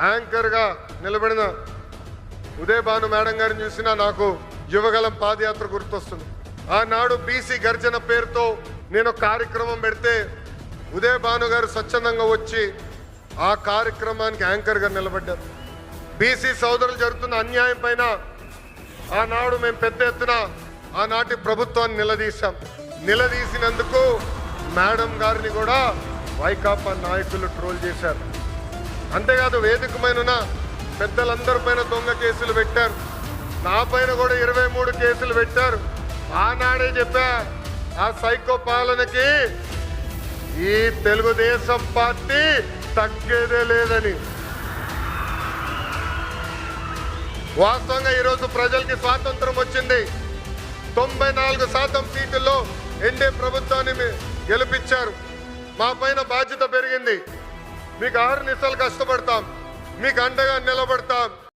యాంకర్గా నిలబడిన ఉదయభాను మేడం గారిని చూసినా నాకు యువగలం పాదయాత్ర గుర్తొస్తుంది. ఆనాడు బీసీ గర్జన పేరుతో నేను కార్యక్రమం పెడితే ఉదయ భాను గారు స్వచ్ఛందంగా వచ్చి ఆ కార్యక్రమానికి యాంకర్గా నిలబడ్డారు. బీసీ సోదరులు జరుగుతున్న అన్యాయం పైన ఆనాడు మేము పెద్ద ఎత్తున ఆనాటి ప్రభుత్వాన్ని నిలదీశాం. నిలదీసినందుకు మేడం గారిని కూడా వైకాపా నాయకులు ట్రోల్ చేశారు. అంతేకాదు వేదికమైన పెద్దలందరి పైన దొంగ కేసులు పెట్టారు. నా పైన కూడా ఇరవై మూడు కేసులు పెట్టారు. ఆనాడే చెప్పా ఆ సైకో పాలనకి ఈ తెలుగుదేశం పార్టీ తగ్గేదే లేదని. వాస్తవంగా ఈరోజు ప్రజలకి స్వాతంత్రం వచ్చింది. తొంభై నాలుగు శాతం సీటుల్లో ఎన్డీఏ ప్రభుత్వాన్ని గెలిపించారు. మా పైన బాధ్యత పెరిగింది. మీకు ఆరు నిమిషాలు కష్టపడతాం. మీకు అండగా నిలబడతాం.